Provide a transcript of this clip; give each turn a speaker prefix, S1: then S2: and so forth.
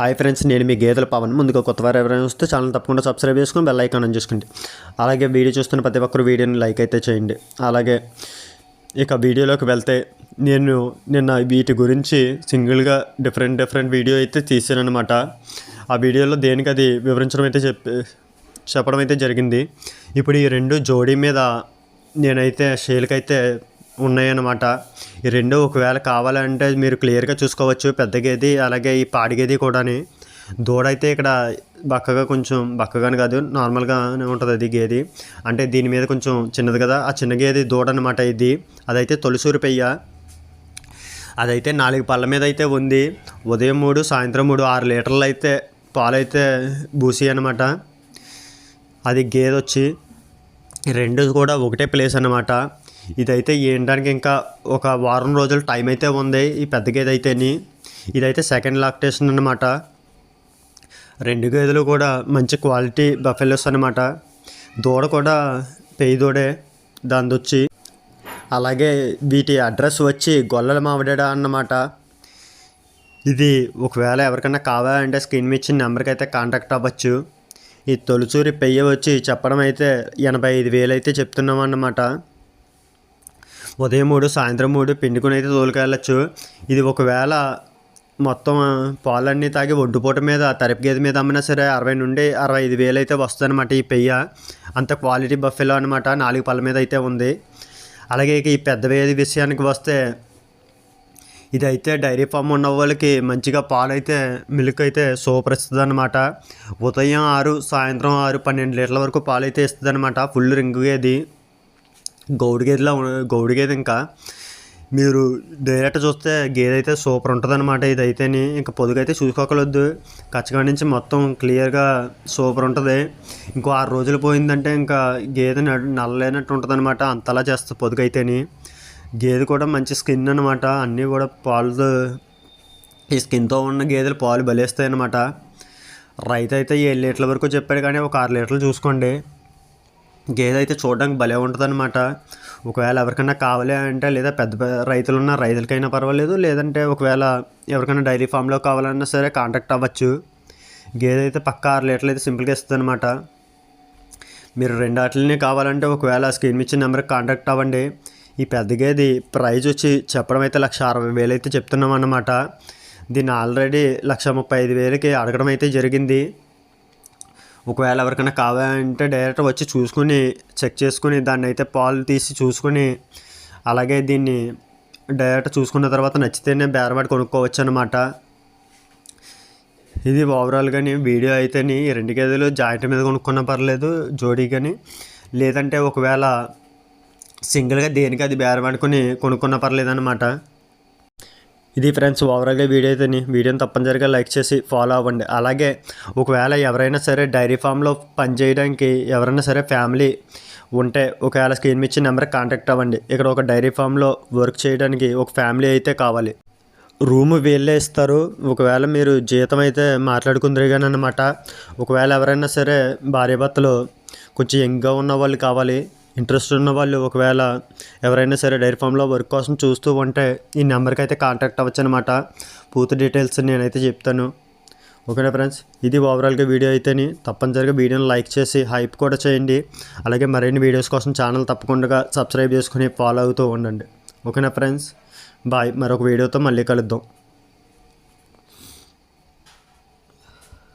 S1: Hi friends నేను మీ గేదెల పవన్. ముందుగా కొత్త వారు ఎవరైనా వస్తే ఛానల్ తప్పకుండా సబ్స్క్రైబ్ చేసుకుని బెల్ ఐకాన్ ఆన్ చేసుకోండి అలాగే వీడియో చూస్తున్న ప్రతి ఒక్కరు వీడియోని లైక్ అయితే చేయండి. అలాగే ఇక వీడియోలోకి వెళ్తే నేను నిన్న వీటి గురించి సింగిల్గా డిఫరెంట్ డిఫరెంట్ వీడియో అయితే తీసానమాట ఆ వీడియోలో దేనికి అది వివరించడం అయితే చెప్పి చెప్పడం అయితే జరిగింది. ఇప్పుడు ఈ రెండు జోడీ మీద నేనైతే షేల్కి అయితే ఉన్నాయన్నమాట. ఈ రెండు ఒకవేళ కావాలంటే మీరు క్లియర్గా చూసుకోవచ్చు. పెద్ద గేది అలాగే ఈ పాడి గేది కూడాని. దూడ అయితే ఇక్కడ బక్కగా కొంచెం బక్కగాని కాదు నార్మల్గానే ఉంటుంది అది గేది. అంటే దీని మీద కొంచెం చిన్నది కదా ఆ చిన్న గేది దూడ అనమాట ఇది. అదైతే తొలిసూరు పెయ్య. అదైతే నాలుగు పళ్ళ మీద అయితే ఉంది. ఉదయం మూడు సాయంత్రం మూడు ఆరు లీటర్లు అయితే పాలైతే బూసి అనమాట అది గేదె వచ్చి రెండు కూడా ఒకటే ప్లేస్ అనమాట ఇదైతే ఏంటానికి ఇంకా ఒక వారం రోజులు టైం అయితే ఉంది ఈ పెద్ద గేదె అయితేని. ఇదైతే సెకండ్ లాక్టేషన్ అనమాట రెండు గేదెలు కూడా మంచి క్వాలిటీ బఫెలోస్ అనమాట దూడ కూడా పెయ్యి దూడే దాని వచ్చి అలాగే వీటి అడ్రస్ వచ్చి గొల్లల మామిడాడ అన్నమాట. ఇది ఒకవేళ ఎవరికైనా కావాలంటే స్క్రీన్ మీద ఇచ్చిన నెంబర్కి అయితే కాంటాక్ట్ అవ్వచ్చు. ఈ తొలిచూరి పెయ్య వచ్చి చెప్పడం అయితే ఎనభై ఐదు వేలు అయితే చెప్తున్నాం అన్నమాట. ఉదయం మూడు సాయంత్రం మూడు పిండుకుని అయితే తోలుకెళ్ళచ్చు. ఇది ఒకవేళ మొత్తం పాలన్నీ తాగి ఒడ్డుపూట మీద తరిపి గేదె మీద అమ్మినా సరే అరవై నుండి అరవై ఐదు వేలు అయితే వస్తుందన్నమాట ఈ పెయ్య. అంత క్వాలిటీ బఫెలో అనమాట నాలుగు పళ్ళ మీద అయితే ఉంది. అలాగే ఈ పెద్ద వేది విషయానికి వస్తే ఇదైతే డైరీ ఫామ్ ఉన్న వాళ్ళకి మంచిగా పాలైతే మిల్క్ అయితే సూపర్ ఇస్తుంది అనమాట ఉదయం ఆరు సాయంత్రం ఆరు పన్నెండు లీటర్ల వరకు పాలు అయితే ఇస్తుంది అనమాట ఫుల్ రింగు గేది. గౌడు గేదెలా గౌడు గేదె ఇంకా మీరు డైరెక్ట్ చూస్తే గేదె అయితే సూపర్ ఉంటుంది అనమాట ఇది అయితేని ఇంకా పొదుగైతే చూసుకోకలొద్దు. కచ్చగా నుంచి మొత్తం క్లియర్గా సూపర్ ఉంటుంది. ఇంకో ఆరు రోజులు పోయిందంటే ఇంకా గేదె నల్లలేనట్టు ఉంటుంది అనమాట అంతలా చేస్తుంది పొదుగైతేని. గేదె కూడా మంచి స్కిన్ అనమాట అన్నీ కూడా పాలు ఈ స్కిన్తో ఉన్న గేదెలు పాలు బలేస్తాయి అనమాట రైతు అయితే ఏడు లీటర్ల వరకు చెప్పాడు కానీ ఒక ఆరు లీటర్లు చూసుకోండి. గేదె అయితే చూడడానికి భలే ఉంటుంది అనమాట ఒకవేళ ఎవరికైనా కావాలి అంటే లేదా పెద్ద రైతులు ఉన్న రైతులకైనా పర్వాలేదు లేదంటే ఒకవేళ ఎవరికైనా డైరీ ఫామ్లో కావాలన్నా సరే కాంటాక్ట్ అవ్వచ్చు. గేదె అయితే పక్క ఆరు లీటర్లు అయితే సింపుల్గా ఇస్తుంది అనమాట మీరు రెండు ఆటలనే కావాలంటే ఒకవేళ స్క్రీన్ ఇచ్చిన నెంబర్కి కాంటాక్ట్ అవ్వండి. ఈ పెద్ద గేది ప్రైజ్ వచ్చి చెప్పడం అయితే లక్ష అరవై వేలు అయితే చెప్తున్నాం అన్నమాట దీన్ని ఆల్రెడీ లక్ష ముప్పై ఐదు వేలకి అడగడం అయితే జరిగింది. ఒకవేళ ఎవరికైనా కావాలంటే డైరెక్ట్ వచ్చి చూసుకుని చెక్ చేసుకుని దాన్ని అయితే పాలు తీసి చూసుకుని అలాగే దీన్ని డైరెక్ట్ చూసుకున్న తర్వాత నచ్చితేనే బేరమాడి కొనుక్కోవచ్చు అనమాట ఇది ఓవరాల్ కానీ వీడియో అయితేని ఈ రెండు గేదెలు జాయింట్ మీద కొనుక్కున్నా పర్లేదు జోడీ కానీ లేదంటే ఒకవేళ సింగిల్గా దేనికి అది బేరమాడుకొని కొనుక్కున్నా పర్లేదు అనమాట ఇది ఫ్రెండ్స్ ఓవరాల్గా వీడియో అయితేని వీడియోని తప్పనిసరిగా లైక్ చేసి ఫాలో అవ్వండి. అలాగే ఒకవేళ ఎవరైనా సరే డైరీ ఫామ్లో పనిచేయడానికి ఎవరైనా సరే ఫ్యామిలీ ఉంటే ఒకవేళ స్క్రీన్ ఇచ్చిన నెంబర్కి కాంటాక్ట్ అవ్వండి. ఇక్కడ ఒక డైరీ ఫామ్లో వర్క్ చేయడానికి ఒక ఫ్యామిలీ అయితే కావాలి. రూమ్ వీళ్ళే ఇస్తారు. ఒకవేళ మీరు జీతం అయితే మాట్లాడుకుందరు అనమాట ఒకవేళ ఎవరైనా సరే భార్యాభర్తలు కొంచెం యంగ్గా ఉన్న వాళ్ళు కావాలి. ఇంట్రెస్ట్ ఉన్న వాళ్ళు ఒకవేళ ఎవరైనా సరే డైరీ ఫామ్లో వర్క్ కోసం చూస్తూ ఉంటే ఈ నెంబర్కి అయితే కాంటాక్ట్ అవ్వచ్చు అనమాట పూర్తి డీటెయిల్స్ నేనైతే చెప్తాను. ఓకేనా ఫ్రెండ్స్? ఇది ఓవరాల్గా వీడియో అయితేని తప్పనిసరిగా వీడియోని లైక్ చేసి హైప్ కూడా చేయండి. అలాగే మరిన్ని వీడియోస్ కోసం ఛానల్ తప్పకుండా సబ్స్క్రైబ్ చేసుకుని ఫాలో అవుతూ ఉండండి. ఓకేనా ఫ్రెండ్స్? బాయ్. మరొక వీడియోతో మళ్ళీ కలుద్దాం.